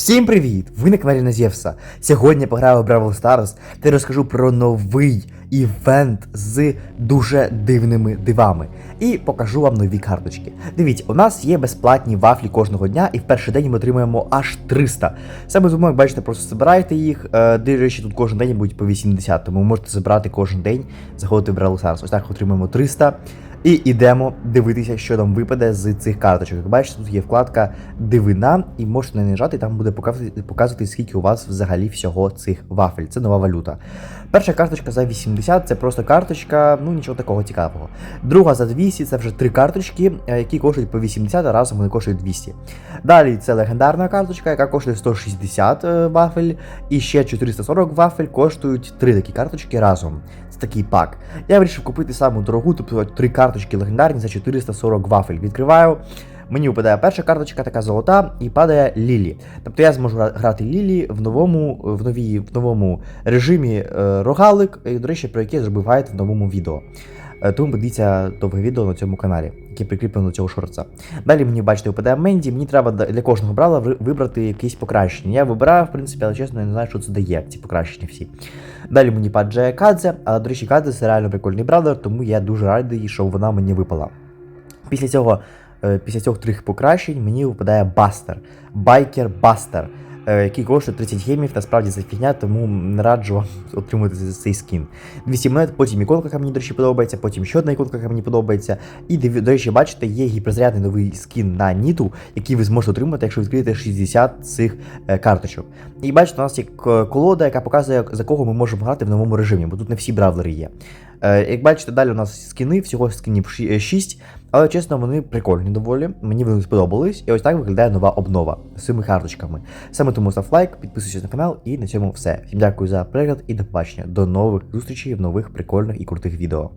Всім привіт! Ви на каналі Назєвса. Сьогодні я пограю в Бравл Stars та розкажу про новий івент з дуже дивними дивами. І покажу вам нові карточки. Дивіться, у нас є безплатні вафлі кожного дня, і в перший день ми отримуємо аж 300. Саме тому, як бачите, просто збирайте їх. Е, речі, тут кожен день будуть по 80, тому можете забирати кожен день, заходити в Бравл Stars. Ось так отримуємо 300. І йдемо дивитися, що нам випаде з цих карточок. Як бачите, тут є вкладка Дивина, і можете на нажати, там буде показувати, показувати, скільки у вас взагалі всього цих вафель. Це нова валюта. Перша карточка за 80 це просто карточка, ну нічого такого цікавого. Друга за 200 це вже три карточки, е, які коштують по 80, а разом вони коштують 200. Далі це легендарна карточка, яка коштує 160 е, вафель, і ще 440 вафель коштують три такі карточки разом. Це такий пак. Я вирішив купити саму дорогу, тобто три карточки легендарні за 440 вафель. Відкриваю. Мені випадає перша карточка, така золота, і падає Лілі. Тобто я зможу грати Лілі в новому, в новій, в новому режимі е, рогалик, до речі, про який я зробив гайд в новому відео. Е, Тому подивіться довге відео на цьому каналі, яке прикріплено до цього шорца. Далі мені, бачите, випадає Менді, мені треба для кожного брала вибрати якісь покращення. Я вибираю, в принципі, але чесно, я не знаю, що це дає, ці покращення всі. Далі мені падає Кадзе, але, до речі, Кадзе це реально прикольний бравлер, тому я дуже радий, що вона мені випала. Після цього, е, після цих трьох покращень мені випадає Бастер, Байкер Бастер, е, який коштує 30 гемів, насправді це фігня, тому не раджу вам отримати цей- цей скін. 200 монет, потім іконка, яка мені, до речі, подобається, потім ще одна іконка, яка мені подобається. І, до речі, бачите, є гіперзарядний новий скін на Ніту, який ви зможете отримати, якщо відкриєте 60 цих е, карточок. І бачите, у нас є колода, яка показує, за кого ми можемо грати в новому режимі, бо тут не всі бравлери є. Е, Як бачите, далі у нас скіни, всього скінів 6, але чесно, вони прикольні доволі. Мені вони сподобались. І ось так виглядає нова обнова з цими карточками. Саме тому став лайк, підписуйся на канал, і на цьому все. Всім дякую за перегляд і до побачення. До нових зустрічей в нових прикольних і крутих відео.